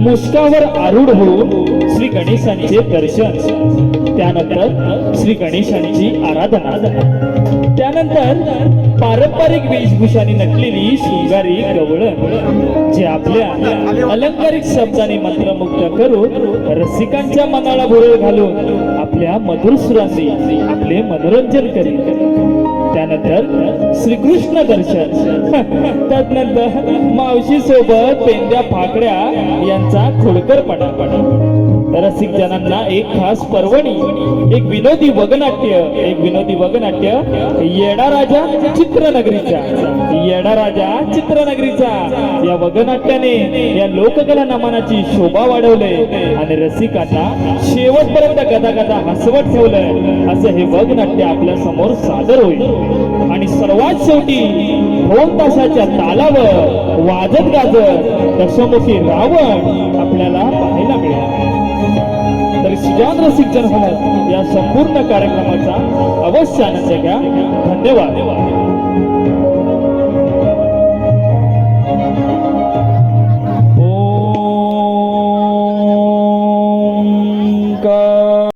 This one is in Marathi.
मुस्कावर आरूढ होऊन श्री गणेशांचे दर्शन. त्यानंतर श्री गणेशांची आराधना. त्यानंतर पारंपरिक वेशभूषाने नटलेली शृंगारी गवळण जे आपल्या अलंकारिक शब्दाने मंत्रमुग्ध करून रसिकांच्या मनाला भुरळ घालून आपल्या मधुर सुरांनी आपले मनोरंजन करीत. त्यानंतर श्रीकृष्ण दर्शन. त्यानंतर मावशी सोबत पेंड्या फाकड्या यांचा खोडकर पडा रसिक जणांना एक खास पर्वणी एक विनोदी वगनाट्य एक विनोदी वगनाट्य येडा राजा चित्रनगरीचा. येडा राजा चित्रनगरीचा. या वगनाट्याने या लोककला नामानाची शोभा वाढवले आणि रसिकाचा शेवटपर्यंत गदा गदा हसवत ठेवलंय असं हे वगनाट्य आपल्यासमोर सादर होईल. आणि सर्वात शेवटी दोन तासाच्या तालावर वाजत गाजत दशमुखी रावण आपल्याला पाहायला मिळेल. तर सुजान रसिक जन या संपूर्ण कार्यक्रमाचा अवश्य आनंद घ्या. धन्यवाद.